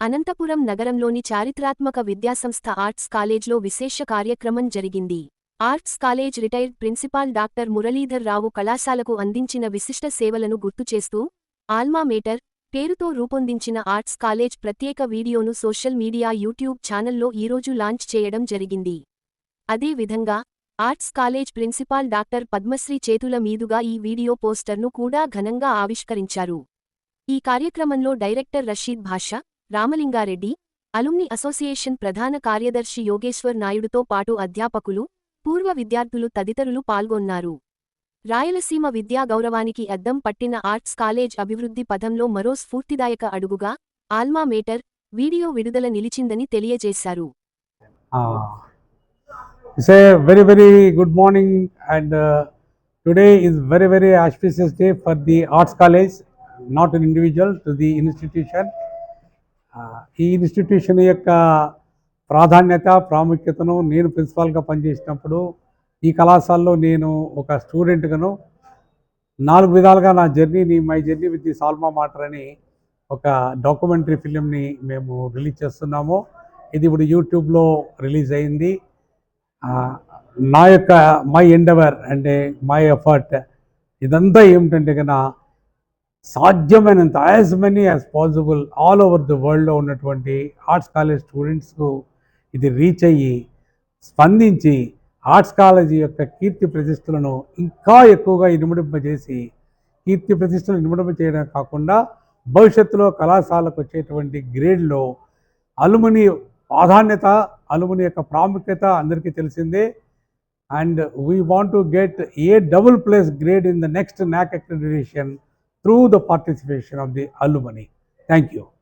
అనంతపురం నగరంలోని చారిత్రాత్మక విద్యాసంస్థ ఆర్ట్స్ కాలేజ్లో విశేష కార్యక్రమం జరిగింది. Arts college retired principal doctor Muralidhar Rao కళాశాలకు అందించిన విశిష్ట సేవలను గుర్తుచేస్తూ ఆల్మా మేటర్ పేరుతో రూపొందించిన ఆర్ట్స్ కాలేజ్ ప్రత్యేక వీడియోను సోషల్ మీడియా యూట్యూబ్ ఛానల్లో ఈరోజు లాంచ్ చేయడం జరిగింది. అదే విధంగా arts college principal doctor Padmasri చేతుల మీదుగా ఈ వీడియో పోస్టర్ను కూడా ఘనంగా ఆవిష్కరించారు. ఈ కార్యక్రమంలో డైరెక్టర్ రషీద్ భాషా రామలింగారెడ్డి అలుమ్ని అసోసియేషన్ ప్రధాన కార్యదర్శి యోగేశ్వర్ నాయుడుతో పాటు అధ్యాపకులు పూర్వ విద్యార్థులు తదితరులు పాల్గొన్నారు. రాయలసీమ విద్యా గౌరవానికి అద్దం పట్టిన ఆర్ట్స్ కాలేజ్ అభివృద్ధి పథంలో మరో స్ఫూర్తిదాయక అడుగుగా ఆల్మా మేటర్ వీడియో విడుదల నిలిచిందని తెలియజేశారు. Uh, very very good morning and today is very very is day for the arts college not in individual to the institution ఈ ఇన్స్టిట్యూషన్ యొక్క ప్రాధాన్యత ప్రాముఖ్యతను నేను ప్రిన్సిపాల్గా పనిచేసినప్పుడు ఈ కళాశాలలో నేను ఒక స్టూడెంట్గాను నాలుగు విధాలుగా నా జర్నీని my journey with the alma mater అని ఒక డాక్యుమెంటరీ ఫిలింని మేము రిలీజ్ చేస్తున్నాము. ఇది ఇప్పుడు యూట్యూబ్లో రిలీజ్ అయింది. నా యొక్క మై ఎండవర్ అంటే మై ఎఫర్ట్ ఇదంతా ఏమిటంటే కన్నా సాధ్యమైనంత as many as possible all over the వరల్డ్లో ఉన్నటువంటి ఆర్ట్స్ కాలేజ్ స్టూడెంట్స్కు ఇది రీచ్ అయ్యి స్పందించి ఆర్ట్స్ కాలేజీ యొక్క కీర్తి ప్రతిష్టలను ఇంకా ఎక్కువగా ఇనుమడింపజేసి కీర్తి ప్రతిష్టలు ఇనుమడింప చేయడం కాకుండా భవిష్యత్తులో కళాశాలకు వచ్చేటువంటి గ్రేడ్లో అలుముని ప్రాధాన్యత అలుముని యొక్క ప్రాముఖ్యత అందరికీ తెలిసిందే. And we want to get A double plus grade in the next NAAC accreditation through the participation of the alumni. Thank you.